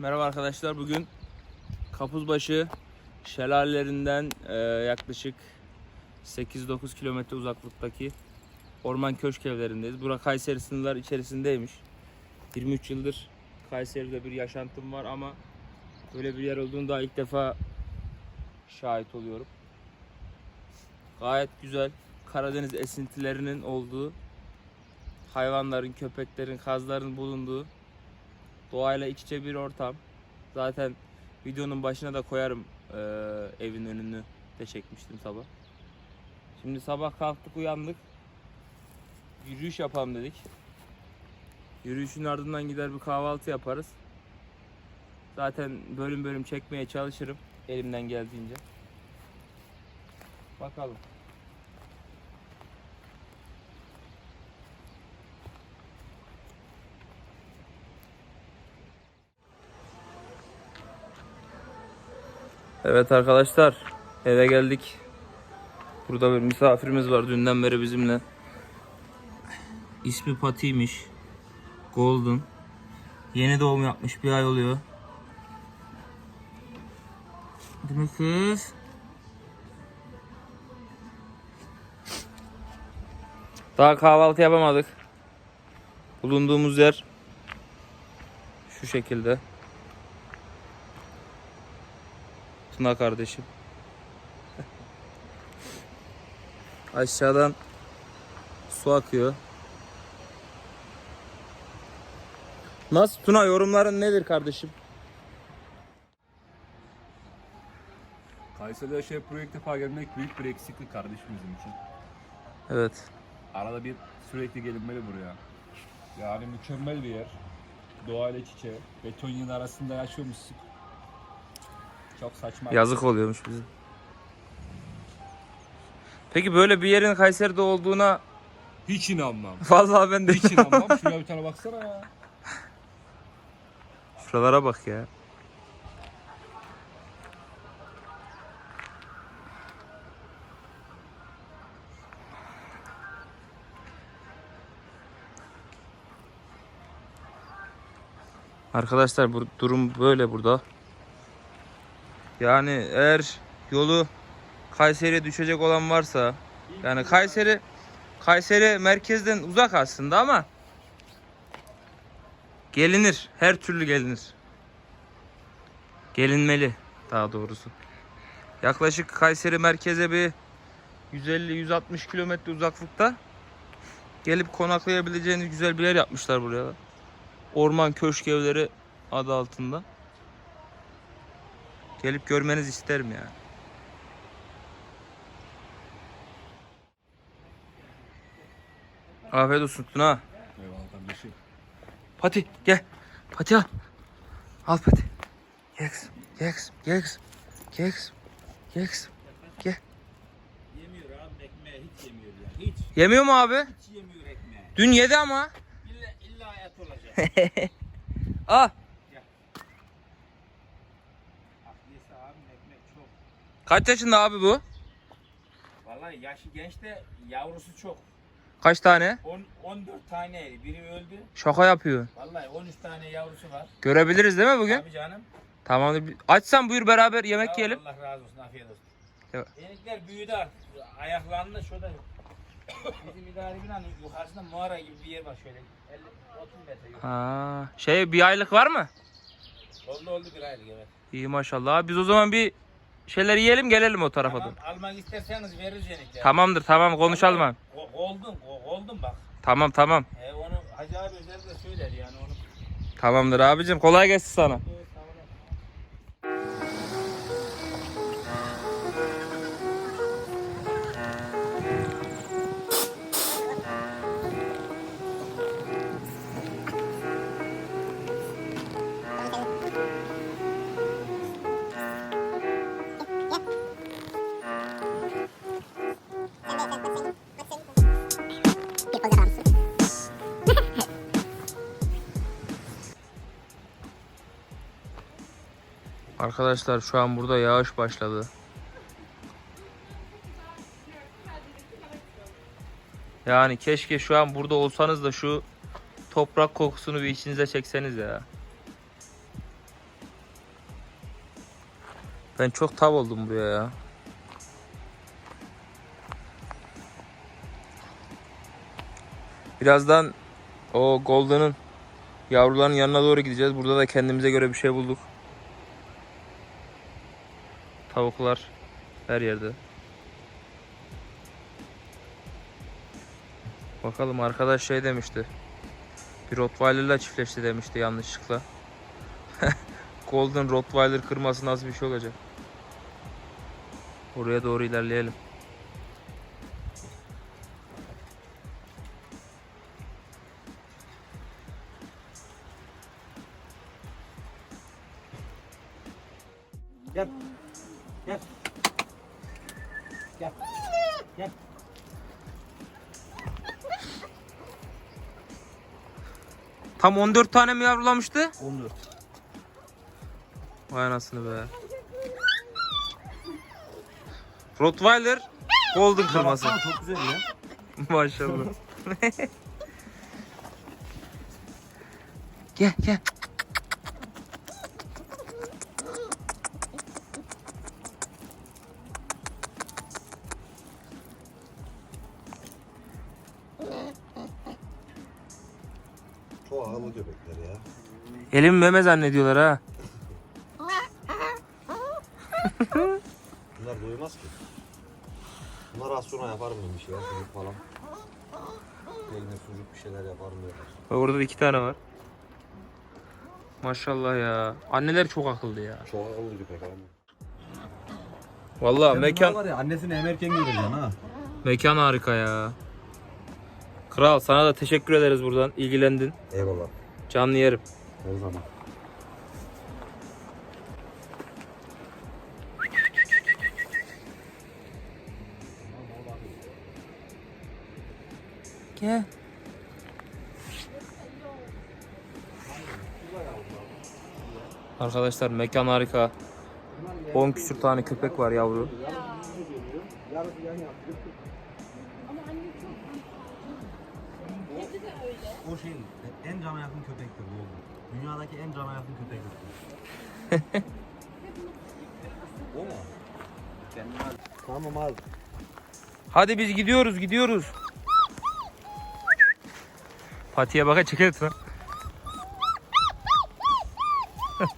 Merhaba arkadaşlar. Bugün Kapuzbaşı şelalelerinden e, yaklaşık 8-9 kilometre uzaklıktaki orman köşk evlerindeyiz. Bura Kayseri sınırlar içerisindeymiş. 23 yıldır Kayseri'de bir yaşantım var ama böyle bir yer olduğunu daha ilk defa şahit oluyorum. Gayet güzel. Karadeniz esintilerinin olduğu, hayvanların, köpeklerin, kazların bulunduğu doğayla iç içe bir ortam. Zaten videonun başına da koyarım eee, evin önünü de çekmiştim sabah. Şimdi sabah kalktık uyandık. Yürüyüş yapalım dedik. Yürüyüşün ardından gider bir kahvaltı yaparız. Zaten bölüm bölüm çekmeye çalışırım elimden geldiğince. Bakalım. Evet arkadaşlar eve geldik. Burada bir misafirimiz var dünden beri bizimle. İsmi Pati'ymiş. Golden. Yeni doğum yapmış bir ay oluyor. Değil mi kız? Daha kahvaltı yapamadık. Bulunduğumuz yer şu şekilde. Tuna kardeşim. Aşağıdan su akıyor. Nasıl Tuna yorumların nedir kardeşim? Kayseri'de buraya ilk defa gelmek büyük bir eksiklik kardeşim bizim için. Evet. Arada bir sürekli gelinmeli buraya. Yani mükemmel bir yer. Doğayla iç içe. Beton yığın arasında yaşıyormuşsun. Çok saçma. Yazık oluyormuş bize. Peki böyle bir yerin Kayseri'de olduğuna Hiç inanmam. vallahi ben de Hiç inanmam. Şuraya bir tane baksana ya. Şuralara bak ya. Arkadaşlar bu durum böyle burada. Yani eğer yolu Kayseri'ye düşecek olan varsa yani Kayseri Kayseri merkezden uzak aslında ama gelinir. Her türlü gelinir. Gelinmeli daha doğrusu. Yaklaşık Kayseri merkeze bir 150-160 kilometre uzaklıkta gelip konaklayabileceğiniz güzel bir yer yapmışlar buraya. Orman Köşk Evleri adı altında. Gelip görmenizi isterim yani. Afiyet olsun Tuna. Eyvallah kardeşim. Pati gel. Pati al. Al Pati. Gel kızım. Gel kızım. Gel kızım. Gel kızım. Gel kızım. Gel. Yemiyor abi ekmeği hiç yemiyor ya. Hiç, Yemiyor mu abi? hiç yemiyor ekmeği. Dün yedi ama. İlla, illa hayat olacak. Ah. Aklıysa abi ekmek çok. Kaç yaşında abi bu? Vallahi yaşı genç de yavrusu çok. Kaç tane? 10, 14 tane biri öldü. Şaka yapıyor. Vallahi 13 tane yavrusu var. Görebiliriz değil mi bugün? Abi canım. Tamamdır. Açsan buyur beraber yemek Sağ ol, yiyelim. Allah razı olsun afiyet olsun. Evet. Yenikler büyüdü artık. Ayaklarında şurada Bizim idare binanın yukarısında mağara gibi bir yer var şöyle. 50 30 metre yukarı. Ha, şey bir aylık var mı? Oldu oldu bir aylık evet. İyi maşallah. Biz o zaman bir şeyler yiyelim gelelim o tarafa Tamam, doğru. almak isterseniz veririz yenikler. Tamamdır tamam konuşalım abi. Ko- Oldun, ko- oldun bak. Tamam tamam. E onu Hacı abi özellikle söyler yani onu. Tamamdır abicim kolay gelsin sana. Arkadaşlar şu an burada yağış başladı. Yani keşke şu an burada olsanız da şu toprak kokusunu bir içinize çekseniz ya. Ben çok tav oldum buraya ya. Birazdan o Golden'ın yavruların yanına doğru gideceğiz. Burada da kendimize göre bir şey bulduk. Tavuklar her yerde. Bakalım arkadaş şey demişti. Bir Rottweiler'la çiftleşti demişti yanlışlıkla. Golden Rottweiler kırması nasıl bir şey olacak? Oraya doğru ilerleyelim. Tam 14 tane mi yavrulamıştı? 14. Vay anasını be. Rottweiler Golden kırması. Çok güzel ya. Maşallah. gel gel. Akıllı köpekler ya. Elim meme zannediyorlar ha. Bunlar doymaz ki. Bunlar az sonra bir şey ya. Sucuk falan. Eline sucuk bir şeyler yaparım diyorlar. Bak Orada da iki tane var. Maşallah ya. Anneler çok akıllı ya. Çok akıllı köpek abi. Vallahi mekan var ya annesini emerken göreceksin ha. mekan harika ya. Kral sana da teşekkür ederiz buradan. İlgilendin. Eyvallah. Canlı yerim. Her zaman. Gel. Arkadaşlar mekan harika. 10 küsür tane köpek var yavru. O şey en cana yakın köpektir bu oğlum. Dünyadaki en cana yakın köpektir. o mu? Tamam abi. Hadi biz gidiyoruz gidiyoruz. Patiye baka çekelim lan.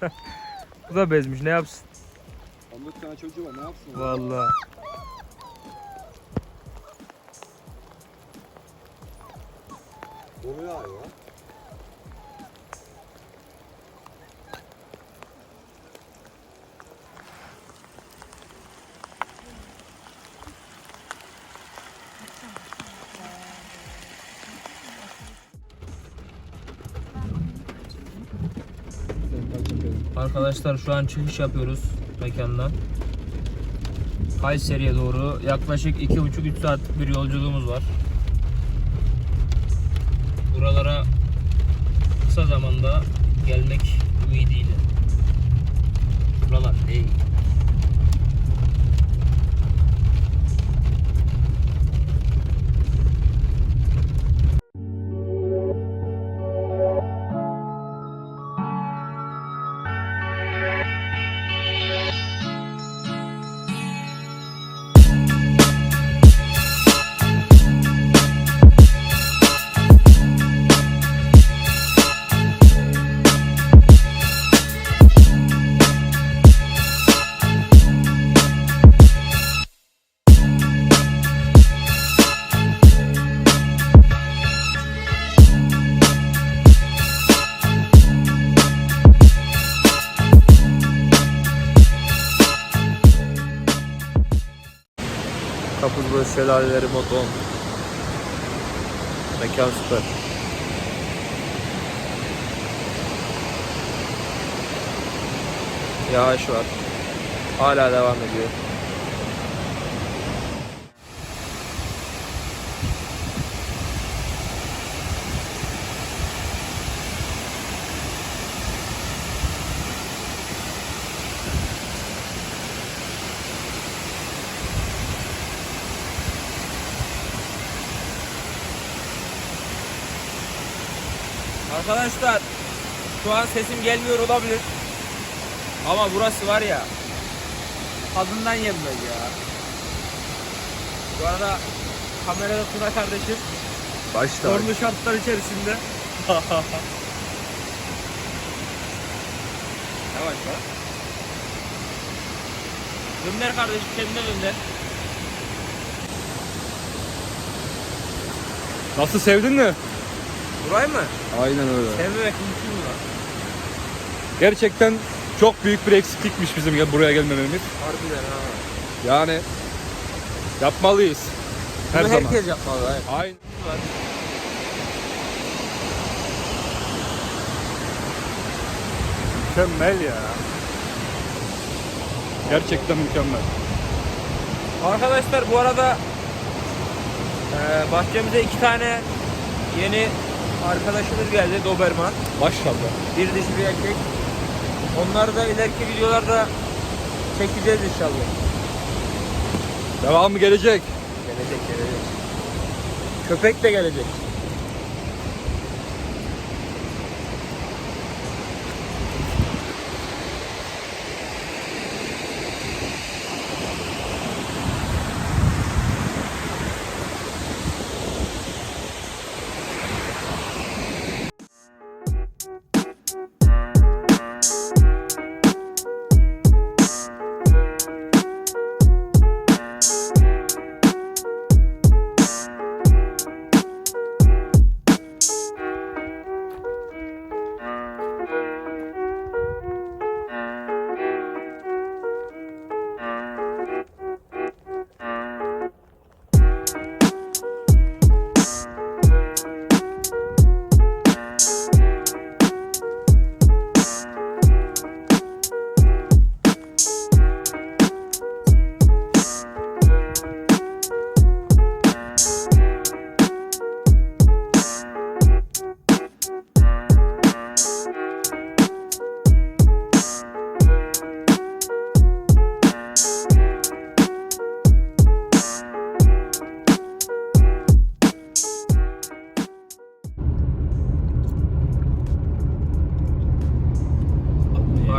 Bu da bezmiş ne yapsın? 14 tane çocuğu var ne yapsın? Vallahi. Arkadaşlar şu an çıkış yapıyoruz mekandan. Kayseri'ye doğru yaklaşık 2,5-3 saatlik bir yolculuğumuz var. Şelaleleri moton. Mekan süper. Yağış var. Hala devam ediyor. Arkadaşlar şu an sesim gelmiyor olabilir. Ama burası var ya tadından yenmez ya. Bu arada kamerada Tuna kardeşim Başta. zorlu şartlar içerisinde. Yavaş lan. Gönder kardeşim kendine gönder. Nasıl sevdin mi? Burayı mı? Aynen öyle. Sevmemek mümkün mü lan? Gerçekten çok büyük bir eksiklikmiş bizim gel- buraya gelmememiz. Harbiden ha. Yani yapmalıyız. Her Bunu zaman. herkes yapmalı. Hayır. Aynen. Mükemmel ya. Gerçekten mükemmel. Arkadaşlar bu arada eee bahçemize iki tane yeni arkadaşımız geldi Doberman. Maşallah. Bir dişi bir erkek. Onları da ileriki videolarda çekeceğiz inşallah. Devamı gelecek. Gelecek gelecek. Köpek de gelecek.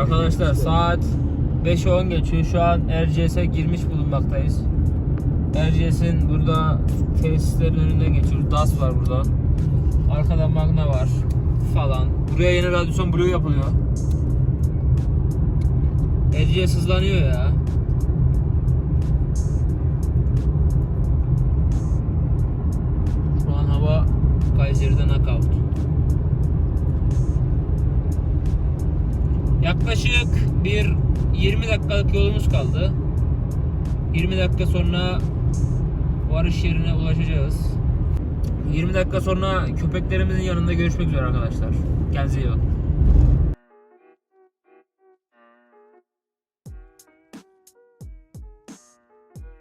Arkadaşlar saat 5'e 10 geçiyor. Şu an Erciyes'e girmiş bulunmaktayız. Erciyes'in burada tesislerin önünden geçiyoruz. DAS var burada. Arkada Magna var falan. Buraya yeni radyasyon bloğu yapılıyor. Erciyes hızlanıyor ya. Şu an hava Kayseri'de knockout. Yaklaşık bir 20 dakikalık yolumuz kaldı. 20 dakika sonra varış yerine ulaşacağız. 20 dakika sonra köpeklerimizin yanında görüşmek üzere arkadaşlar. Kendinize iyi bakın.